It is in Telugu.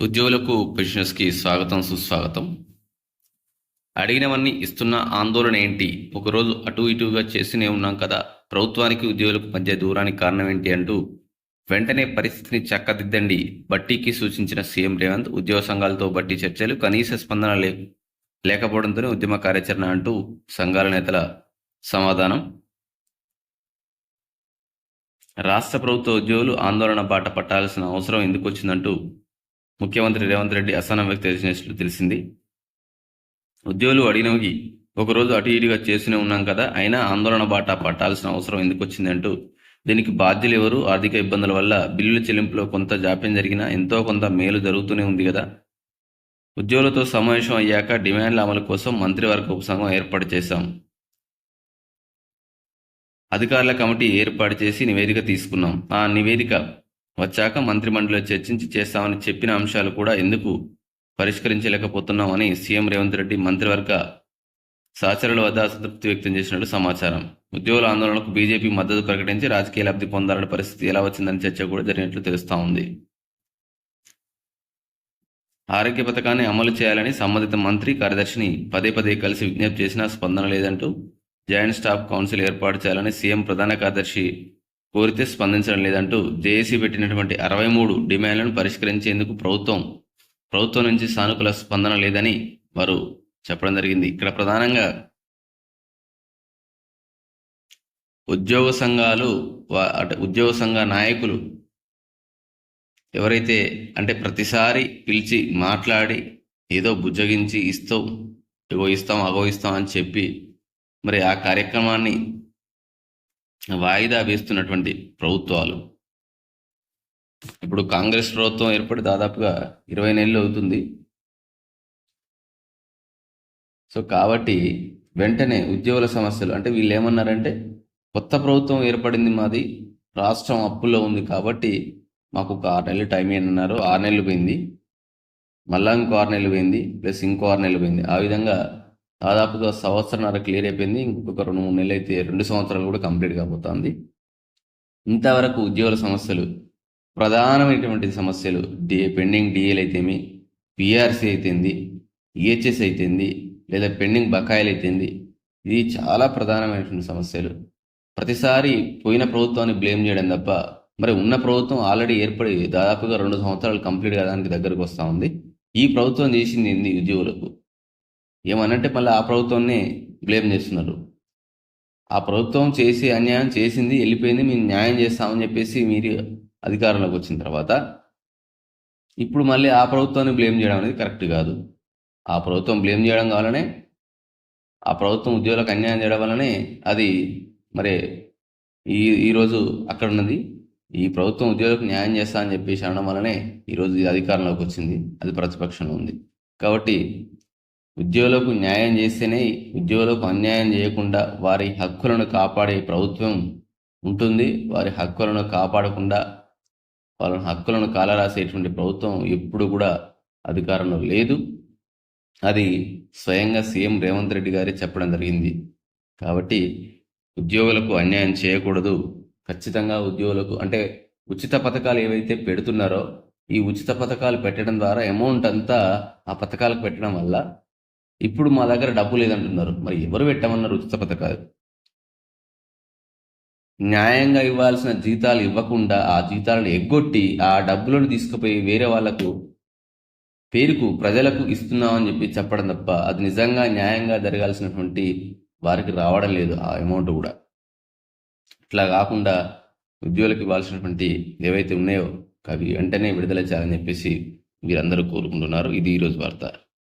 ఉద్యోగులకు పెన్షనర్స్కి స్వాగతం సుస్వాగతం. అడిగినవన్నీ ఇస్తున్న ఆందోళన ఏంటి? ఒకరోజు అటు ఇటుగా చేస్తూనే ఉన్నాం కదా. ప్రభుత్వానికి ఉద్యోగులకు మధ్య దూరానికి కారణం ఏంటి అంటూ వెంటనే పరిస్థితిని చక్కదిద్దండి. బట్టీకి సూచించిన సీఎం రేవంత్ ఉద్యోగ సంఘాలతో బట్టి చర్చలు కనీస స్పందన లే లేకపోవడంతోనే ఉద్యమ కార్యాచరణ అంటూ సంఘాల నేతల సమాధానం రాష్ట్ర ప్రభుత్వ ఉద్యోగులు ఆందోళన బాట పట్టాల్సిన అవసరం ఎందుకు వచ్చిందంటూ ముఖ్యమంత్రి రేవంత్ రెడ్డి అసహనం వ్యక్తం చేసినట్లు తెలిసింది. ఉద్యోగులు అడిగినవి ఒకరోజు అటు ఇటుగా చేస్తూనే ఉన్నాం కదా అయినా ఆందోళన బాట పట్టాల్సిన అవసరం ఎందుకు వచ్చిందంటూ దీనికి బాధ్యులు ఎవరు? ఆర్థిక ఇబ్బందుల వల్ల బిల్లుల చెల్లింపులో కొంత జాప్యం జరిగినా ఎంతో కొంత మేలు జరుగుతూనే ఉంది కదా. ఉద్యోగులతో సమావేశం అయ్యాక డిమాండ్ల అమలు కోసం మంత్రివర్గ ఉపసంఘం ఏర్పాటు చేశాం. అధికారుల కమిటీ ఏర్పాటు చేసి నివేదిక తీసుకున్నాం. ఆ నివేదిక వచ్చాక మంత్రిమండలిలో చర్చించి చేస్తామని చెప్పిన అంశాలు కూడా ఎందుకు పరిష్కరించలేకపోతున్నామని సీఎం రేవంత్ రెడ్డి మంత్రివర్గ సహచరుల వద్ద అసంతృప్తి వ్యక్తం చేసినట్లు సమాచారం. ఉద్యోగుల ఆందోళనకు బీజేపీ మద్దతు ప్రకటించి రాజకీయ లబ్ధి పొందాలని పరిస్థితి ఎలా వచ్చిందని చర్చ కూడా జరిగినట్లు తెలుస్తా ఉంది. ఆరోగ్య పథకాన్ని అమలు చేయాలని సంబంధిత మంత్రి కార్యదర్శిని పదే పదే కలిసి విజ్ఞప్తి చేసినా స్పందన లేదంటూ జాయింట్ స్టాఫ్ కౌన్సిల్ ఏర్పాటు చేయాలని సీఎం ప్రధాన కార్యదర్శి కోరితే స్పందించడం లేదంటూ జేఏసీ పెట్టినటువంటి అరవై మూడు డిమాండ్లను పరిష్కరించేందుకు ప్రభుత్వం ప్రభుత్వం నుంచి సానుకూల స్పందన లేదని వారు చెప్పడం జరిగింది. ఇక్కడ ప్రధానంగా ఉద్యోగ సంఘాలు అంటే ఉద్యోగ సంఘ నాయకులు ఎవరైతే అంటే ప్రతిసారి పిలిచి మాట్లాడి ఏదో బుజ్జగించి ఇస్తాం ఇగో ఇస్తాం అగో ఇస్తాం అని చెప్పి మరి ఆ కార్యక్రమాన్ని వాయిదా వేస్తున్నటువంటి ప్రభుత్వాలు. ఇప్పుడు కాంగ్రెస్ ప్రభుత్వం ఏర్పడి దాదాపుగా ఇరవై నెలలు అవుతుంది. సో కాబట్టి వెంటనే ఉద్యోగుల సమస్యలు అంటే వీళ్ళు ఏమన్నారంటే కొత్త ప్రభుత్వం ఏర్పడింది మాది రాష్ట్రం అప్పుల్లో ఉంది కాబట్టి మాకు ఒక ఆరు నెలలు టైం అన్నారు. ఆరు నెలలు పోయింది. మళ్ళా ఇంకో ఆరు నెలలు పోయింది ప్లస్ ఇంకో ఆరు నెలలు పోయింది. ఆ విధంగా దాదాపుగా సంవత్సరంన్నర క్లియర్ అయిపోయింది. ఇంకొక రెండు మూడు నెలలు అయితే రెండు సంవత్సరాలు కూడా కంప్లీట్ కాబోతోంది. ఇంతవరకు ఉద్యోగుల సమస్యలు ప్రధానమైనటువంటి సమస్యలు డి పెండింగ్ డిఏలు అయితేమి పిఆర్సీ అయితేంది ఈహెచ్ఎస్ అయితేంది లేదా పెండింగ్ బకాయిలు అయితేంది ఇది చాలా ప్రధానమైనటువంటి సమస్యలు. ప్రతిసారి పోయిన ప్రభుత్వాన్ని బ్లేమ్ చేయడం తప్ప మరి ఉన్న ప్రభుత్వం ఆల్రెడీ ఏర్పడి దాదాపుగా రెండు సంవత్సరాలు కంప్లీట్ కావడానికి దగ్గరకు వస్తూ ఉంది. ఈ ప్రభుత్వం చేసింది ఉద్యోగులకు. ఏమనంటే మళ్ళీ ఆ ప్రభుత్వాన్ని బ్లేమ్ చేస్తున్నారు. ఆ ప్రభుత్వం చేసి అన్యాయం చేసింది వెళ్ళిపోయింది మేము న్యాయం చేస్తామని చెప్పేసి మీరు అధికారంలోకి వచ్చిన తర్వాత ఇప్పుడు మళ్ళీ ఆ ప్రభుత్వాన్ని బ్లేమ్ చేయడం అనేది కరెక్ట్ కాదు. ఆ ప్రభుత్వం బ్లేమ్ చేయడం వల్లనే ఆ ప్రభుత్వం ఉద్యోగులకు అన్యాయం చేయడం వల్లనే అది మరి ఈ ఈరోజు అక్కడ ఉన్నది. ఈ ప్రభుత్వం ఉద్యోగులకు న్యాయం చేస్తా అని చెప్పేసి అనడం వల్లనే ఈరోజు ఇది అధికారంలోకి వచ్చింది. అది ప్రతిపక్షంలో ఉంది. కాబట్టి ఉద్యోగులకు న్యాయం చేస్తేనే ఉద్యోగులకు అన్యాయం చేయకుండా వారి హక్కులను కాపాడే ప్రభుత్వం ఉంటుంది. వారి హక్కులను కాపాడకుండా వాళ్ళ హక్కులను కాలరాసేటువంటి ప్రభుత్వం ఎప్పుడు కూడా అధికారంలో లేదు. అది స్వయంగా సీఎం రేవంత్ రెడ్డి గారే చెప్పడం జరిగింది. కాబట్టి ఉద్యోగులకు అన్యాయం చేయకూడదు. ఖచ్చితంగా ఉద్యోగులకు అంటే ఉచిత పథకాలు ఏవైతే పెడుతున్నారో ఈ ఉచిత పథకాలు పెట్టడం ద్వారా అమౌంట్ అంతా ఆ పథకాలకు పెట్టడం వల్ల ఇప్పుడు మా దగ్గర డబ్బు లేదంటున్నారు. మరి ఎవరు పెట్టామన్నారు ఉచిత పథకాలు? న్యాయంగా ఇవ్వాల్సిన జీతాలు ఇవ్వకుండా ఆ జీతాలను ఎగ్గొట్టి ఆ డబ్బులను తీసుకుపోయి వేరే వాళ్ళకు పేరుకు ప్రజలకు ఇస్తున్నామని చెప్పి చెప్పడం తప్ప అది నిజంగా న్యాయంగా జరగాల్సినటువంటి వారికి రావడం లేదు ఆ అమౌంట్ కూడా. ఇట్లా కాకుండా ఉద్యోగులకు ఇవ్వాల్సినటువంటి ఏవైతే ఉన్నాయో అవి వెంటనే విడుదల చేయాలని చెప్పేసి వీరందరూ కోరుకుంటున్నారు. ఇది ఈరోజు వార్త.